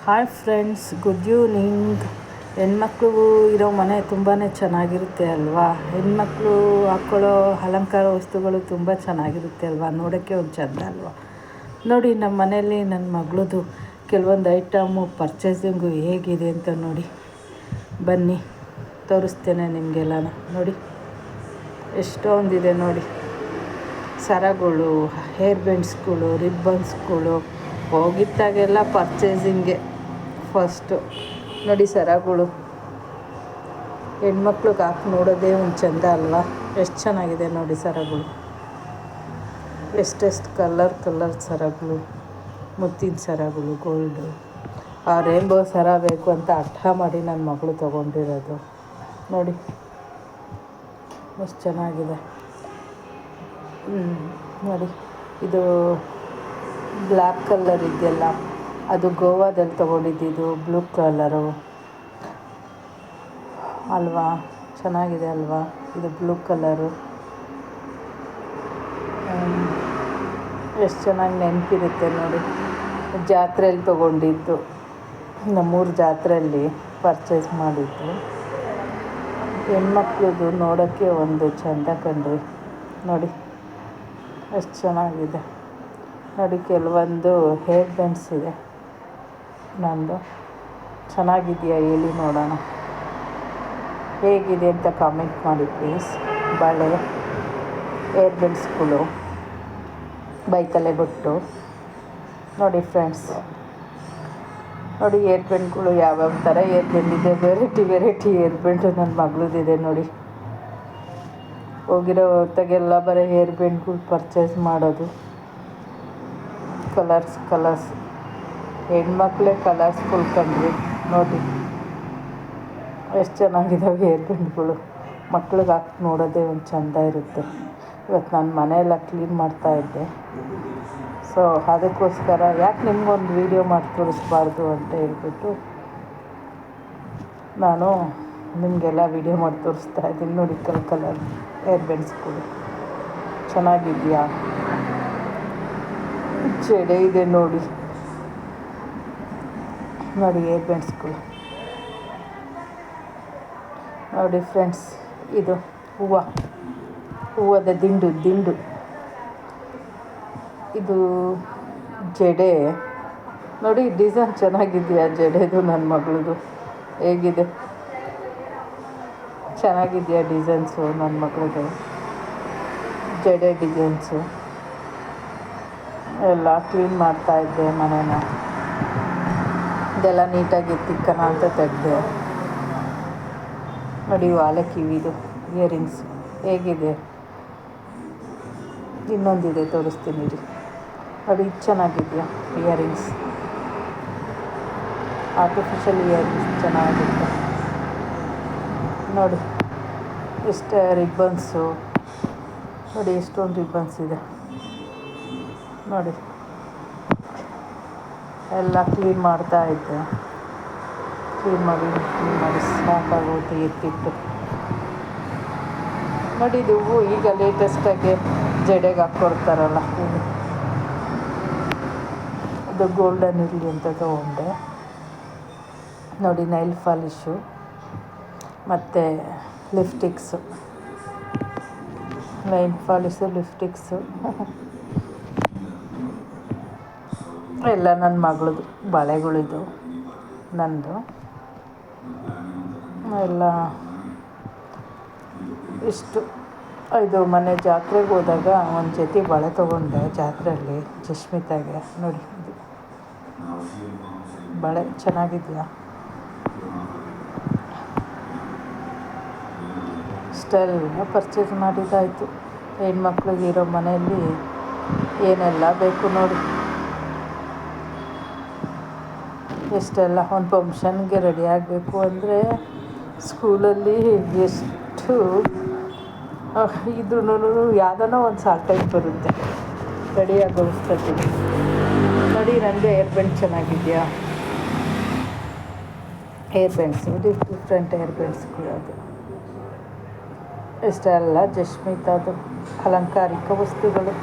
Hi friends good evening ಹೆಣ್ಮಕ್ಳು ಇರೋ ಮನೆ ತುಂಬಾ ಚೆನ್ನಾಗಿರುತ್ತೆ ಅಲ್ವಾ? ಹೆಣ್ಮಕ್ಳು ಹಾಕ್ಕೊಳ್ಳೋ ಅಲಂಕಾರ ವಸ್ತುಗಳು ತುಂಬ ಚೆನ್ನಾಗಿರುತ್ತೆ ಅಲ್ವಾ? ನೋಡೋಕ್ಕೆ ಒಂದು ಚೆಂದ ಅಲ್ವಾ? ನೋಡಿ ನಮ್ಮ ಮನೆಯಲ್ಲಿ ನನ್ನ ಮಗಳದು ಕೆಲವೊಂದು ಐಟಮು ಪರ್ಚೇಸಿಂಗು ಹೇಗಿದೆ ಅಂತ ನೋಡಿ. ಬನ್ನಿ, ತೋರಿಸ್ತೇನೆ ನಿಮಗೆಲ್ಲ ನೋಡಿ, ಎಷ್ಟೊಂದಿದೆ ನೋಡಿ. ಸರಗಳು ಹೇರ್ ಬೆಂಡ್ಸ್ಗಳು ರಿಬ್ಬನ್ಸ್ಗಳು ಹೋಗಿದ್ದಾಗೆಲ್ಲ ಪರ್ಚೇಸಿಂಗೆ ಫಸ್ಟು ನೋಡಿ ಸರಗಳು ಹೆಣ್ಮಕ್ಳಿಗೆ ಹಾಕಿ ನೋಡೋದೇ ಒಂದು ಚೆಂದ ಅಲ್ವಾ? ಎಷ್ಟು ಚೆನ್ನಾಗಿದೆ ನೋಡಿ ಸರಗಳು ಎಷ್ಟೆಷ್ಟು ಕಲರ್ ಕಲರ್ ಸರಗಳು ಮುತ್ತಿನ ಸರಗಳು ಗೋಲ್ಡು ಆ ರೇನ್ಬೋ ಸರ ಬೇಕು ಅಂತ ಅರ್ಥ ಮಾಡಿ ನನ್ನ ಮಗಳು ತೊಗೊಂಡಿರೋದು. ನೋಡಿ. ಎಷ್ಟು ಚೆನ್ನಾಗಿದೆ. ನೋಡಿ. ಇದು ಬ್ಲ್ಯಾಕ್ ಕಲರ್ ಇದೆಯಲ್ಲ, ಅದು ಗೋವಾದಲ್ಲಿ ತೊಗೊಂಡಿದ್ದಿದ್ದು ಬ್ಲೂ ಕಲರು. ಅಲ್ವಾ? ಚೆನ್ನಾಗಿದೆ ಅಲ್ವಾ? ಇದು ಬ್ಲೂ ಕಲರು. ಎಷ್ಟು ಚೆನ್ನಾಗಿ ನೆನಪಿರುತ್ತೆ ನೋಡಿ. ಜಾತ್ರೆಯಲ್ಲಿ ತೊಗೊಂಡಿದ್ದು. ನಮ್ಮೂರು ಜಾತ್ರೆಯಲ್ಲಿ ಪರ್ಚೇಸ್ ಮಾಡಿದ್ದು. ಹೆಣ್ಮಕ್ಳದು ನೋಡೋಕ್ಕೆ ಒಂದು ಚಂದ ಕಂಡ್ರಿ ನೋಡಿ. ಎಷ್ಟು ಚೆನ್ನಾಗಿದೆ. ನೋಡಿ ಕೆಲವೊಂದು ಹೇರ್ ಬ್ಯಾಂಡ್ಸ್ ಇದೆ. ನಂದು. ಚೆನ್ನಾಗಿದೆಯಾ ಹೇಳಿ ನೋಡೋಣ. ಹೇಗಿದೆ ಅಂತ ಕಾಮೆಂಟ್ ಮಾಡಿ ಪ್ಲೀಸ್ ಬಳೆ ಹೇರ್ ಬ್ಯಾಂಡ್ಸ್ಗಳು ಬೈತಲೆ ಬೊಟ್ಟು. ನೋಡಿ ಫ್ರೆಂಡ್ಸ್ ನೋಡಿ ಏರ್ ಬೆಂಡ್ಗಳು ಯಾವ್ಯಾವ ಥರ ಏರ್ ಬೆಂಡ್ ಇದೆ ವೆರೈಟಿ ವೆರೈಟಿ ಏರ್ ಬೆಂಡು ನನ್ನ ಮಗಳದಿದೆ ನೋಡಿ. ಹೋಗಿರೋ ಹೊತ್ತಾಗೆಲ್ಲ ಬರೀ ಹೇರ್ ಬೆಂಡ್ಗಳು ಪರ್ಚೇಸ್ ಮಾಡೋದು. ಕಲರ್ಸ್ ಕಲರ್ಸ್ ಹೆಣ್ಮಕ್ಳೇ ಕಲರ್ಸ್ಫುಲ್ ಕಂಡ್ರಿ ನೋಡಿ. ಎಷ್ಟು ಚೆನ್ನಾಗಿದ್ದಾವೆ ಬೆಂಡ್ಗಳು ಮಕ್ಳಿಗೆ ಹಾಕಿ ನೋಡೋದೇ ಒಂದು ಚೆಂದ ಇರುತ್ತೆ. ಇವತ್ತು ನಾನು ಮನೆಯೆಲ್ಲ ಕ್ಲೀನ್ ಮಾಡ್ತಾ ಇದ್ದೆ. ಸೊ ಅದಕ್ಕೋಸ್ಕರ ಯಾಕೆ ನಿಮಗೊಂದು ವೀಡಿಯೋ ಮಾಡಿ ತೋರಿಸ್ಬಾರ್ದು ಅಂತ ಹೇಳ್ಬಿಟ್ಟು ನಾನು ನಿಮಗೆಲ್ಲ ವೀಡಿಯೋ ಮಾಡಿ ತೋರಿಸ್ತಾ ಇದ್ದೀನಿ. ನೋಡಿ, ಕಲ್ ಕಲರ್ ಹೇರ್ ಬೆಂಡ್ಸ್ಗಳು ಚೆನ್ನಾಗಿದೆಯಾ? ಜಡೆ ಇದೆ ನೋಡಿ. ನೋಡಿ ಏರ್ ಬೆಂಡ್ಸ್ಗಳು ನೋಡಿ ಫ್ರೆಂಡ್ಸ್ ಇದು ಹೂವು. ಹೂವದ ದಿಂಡು ದಿಂಡು. ಇದು ಜಡೆ. ನೋಡಿ ಡಿಸೈನ್ ಚೆನ್ನಾಗಿದೆಯಾ ಜಡೆದು ನನ್ನ ಮಗಳದು? ಹೇಗಿದೆ? ಚೆನ್ನಾಗಿದೆಯಾ ಡಿಸೈನ್ಸು ನನ್ನ ಮಗಳದು? ಜಡೆ ಡಿಸೈನ್ಸು ಎಲ್ಲ ಕ್ಲೀನ್ ಮಾಡ್ತಾ ಇದ್ದೆ ಮನೇನ. ಇದೆಲ್ಲ ನೀಟಾಗಿ ತಿಕ್ಕನ ಅಂತ ತೆಗೆದೆ. ನೋಡಿ ವಾಲೆ ಕಿವಿದು ಇಯರಿಂಗ್ಸ್ ಹೇಗಿದೆ? ಇನ್ನೊಂದಿದೆ ತೋರಿಸ್ತೀನಿ ರೀ ನೋಡಿ, ಚೆನ್ನಾಗಿದೆಯಾ ಇಯರಿಂಗ್ಸ್ ಆರ್ಟಿಫಿಷಿಯಲ್ ಇಯರಿಂಗ್ಸ್ ಚೆನ್ನಾಗಿತ್ತು. ನೋಡಿ, ಎಷ್ಟು ರಿಬ್ಬನ್ಸು ನೋಡಿ, ಎಷ್ಟೊಂದು ರಿಬ್ಬನ್ಸ್ ಇದೆ. ನೋಡಿ. ಎಲ್ಲ ಕ್ಲೀನ್ ಮಾಡ್ತಾ ಇದ್ದೆ. ಕ್ಲೀನ್ ಮಾಡಿ ಕ್ಲೀನ್ ಮಾಡಿ ಸಾಕಾಗೋದು ಎತ್ತಿತ್ತು ನೋಡಿ ಇದು ಹೂವು ಈಗ ಲೇಟೆಸ್ಟಾಗಿ ಜಡೆಗೆ ಹಾಕ್ಕೊಡ್ತಾರಲ್ಲ ಹೂವು ಅದು ಗೋಲ್ಡನ್ ಇರಲಿ ಅಂತ ತೊಗೊಂಡೆ. ನೋಡಿ ನೈಲ್ ಫಾಲಿಶು ಮತ್ತು ಲಿಫ್ಟಿಕ್ಸು ನೈಲ್ ಫಾಲಿಶು ಲಿಫ್ಟಿಕ್ಸು ಎಲ್ಲ ನನ್ನ ಮಗಳದು ಬಳೆಗಳಿದ್ದು ನಂದು. ಎಲ್ಲ ಇಷ್ಟು. ಇದು ಮೊನ್ನೆ ಜಾತ್ರೆಗೆ ಹೋದಾಗ ಒಂದು ಜೊತೆ ಬಳೆ ತೊಗೊಂಡೆ ಜಾತ್ರೆಯಲ್ಲಿ, ಜಸ್ಮಿತಾಗೆ. ನೋಡಿ ಬಳೆ ಚೆನ್ನಾಗಿದೆಯಾ? ಇಷ್ಟೆಲ್ಲ ಪರ್ಚೇಸ್ ಮಾಡಿದ್ದಾಯಿತು. ಹೆಣ್ಮಕ್ಳಿಗೆ ಇರೋ ಮನೆಯಲ್ಲಿ ಏನೆಲ್ಲ ಬೇಕು ನೋಡಿ. ಎಷ್ಟೆಲ್ಲ ಒಂದು ಫಂಕ್ಷನ್ಗೆ ರೆಡಿ ಆಗಬೇಕು ಅಂದರೆ ಸ್ಕೂಲಲ್ಲಿ ಎಷ್ಟು ಇದ್ರೂ ಯಾವ್ದನ್ನೋ ಒಂದು ಸಾಕು ಟೈಪ್ ಬರುತ್ತೆ. ರೆಡಿ ಆಗೋಷ್ಟೊತ್ತಿಗೆ ನೋಡಿ ನನಗೆ ಏರ್ ಬೆಂಡ್ ಚೆನ್ನಾಗಿದೆಯಾ? ಏರ್ ಬೆಂಡ್ಸು ಡಿಫ್ರೆಂಟ್ ಏರ್ ಬೆಂಡ್ಸ್ಗಳು ಅದು. ಇಷ್ಟೆಲ್ಲ ಅದು ಅಲಂಕಾರಿಕ ವಸ್ತುಗಳು.